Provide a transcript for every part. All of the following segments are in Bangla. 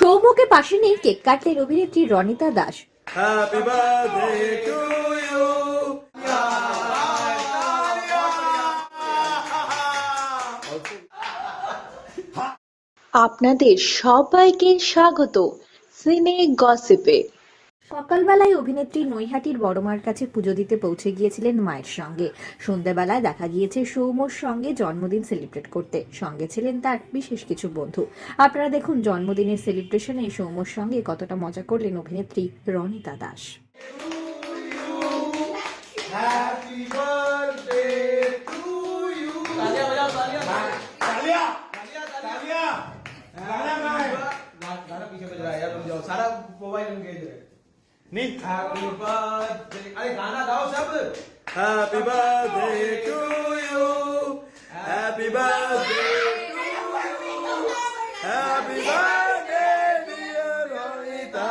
সৌম্যকে পাশে নিয়ে কেক কাটলেন অভিনেত্রী রনিতা দাস. আপনাদের সবাইকে স্বাগত সিনে গসিপে সকালবেলায় অভিনেত্রী নৈহাটির বড়মার কাছে পুজো দিতে পৌঁছে গিয়েছিলেন মায়ের সঙ্গে সন্ধ্যাবেলায় দেখা গিয়েছে সৌম্যর সঙ্গে জন্মদিন সেলিব্রেট করতে সঙ্গে ছিলেন তার বিশেষ কিছু বন্ধু আপনারা দেখুন জন্মদিনের সেলিব্রেশনে সৌম্যর সঙ্গে কতটা মজা করলেন অভিনেত্রী Ranita Das Happy birthday to you. तालियां बजाओ तालियां तालियां तालियां गाना गाए गाना पीछे बज रहा है यार तुम जाओ सारा मोबाइल एंगेज है नी हैप्पी बर्थडे अरे गाना गाओ सब। Happy birthday to you happy birthday happy birthday dear Rohita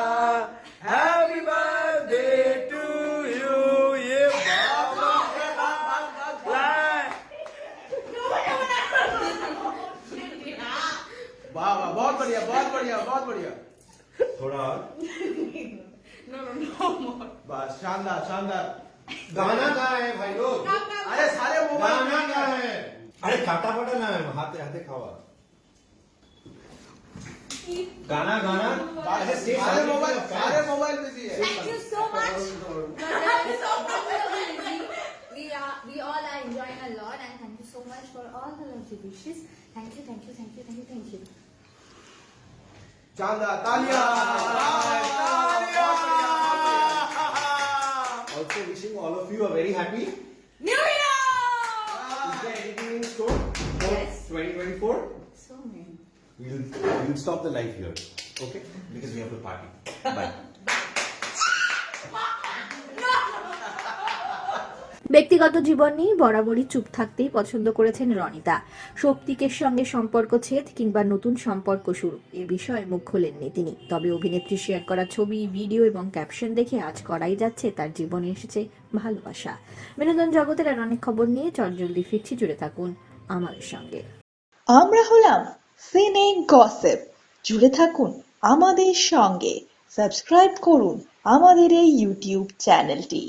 happy birthday to you ये वाह वाह बहुत बढ़िया बहुत बढ़िया बहुत बढ़िया। थोड़ा और बस शानदार शानदार गाना कहाँ है भाई लोग अरे सारे मोबाइल गाना कहाँ है अरे खाटा फाटा ना है हाथे हाथे खावा गाना गाना अरे सारे मोबाइल सारे मोबाइल बिज़ी है Thank you so much. we are we all are enjoying a lot and thank you so much for all the lovely wishes. Thank you, thank you, thank you, thank you, thank you. शानदार तालियाँ also you a very happy New Year! is there anything in store for Yes. 2024 So many. we'll we'll stop the live here okay because we have to party bye ব্যক্তিগত জীবন নিয়ে বরাবরই চুপ থাকতেই পছন্দ করেছেন রনিতা। শক্তিকের সঙ্গে সম্পর্ক ছেদ কিংবা নতুন সম্পর্ক শুরু, এ বিষয়ে মুখ খোলেননি তিনি। তবে অভিনেত্রী শেয়ার করা ছবি ভিডিও এবং ক্যাপশন দেখে আজ করাই যাচ্ছে তার জীবনে এসেছে ভালোবাসা। বিনোদন জগতের আর অনেক খবর নিয়ে চটজলদি ফিরছি, জুড়ে থাকুন আমাদের সঙ্গে। আমরা হলাম সিনে গসেপ জুড়ে থাকুন আমাদের সঙ্গে। সাবস্ক্রাইব করুন আমাদের এই ইউটিউব চ্যানেলটি